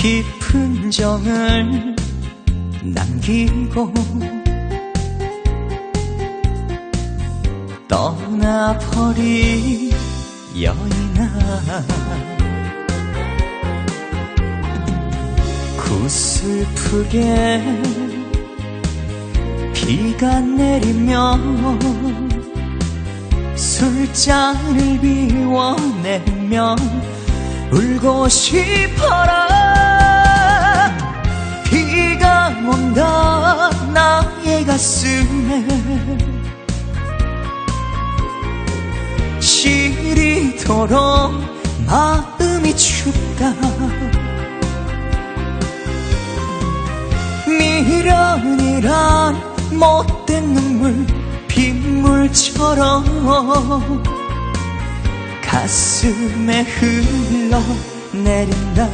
깊은 정을 남기고 떠나버린 여인아 구슬프게 비가 내리면 술잔을 비워내며 울고 싶어라 가슴에 시리도록 마음이 춥다. 미련이란 못된 눈물 빗물처럼 가슴에 흘러내린다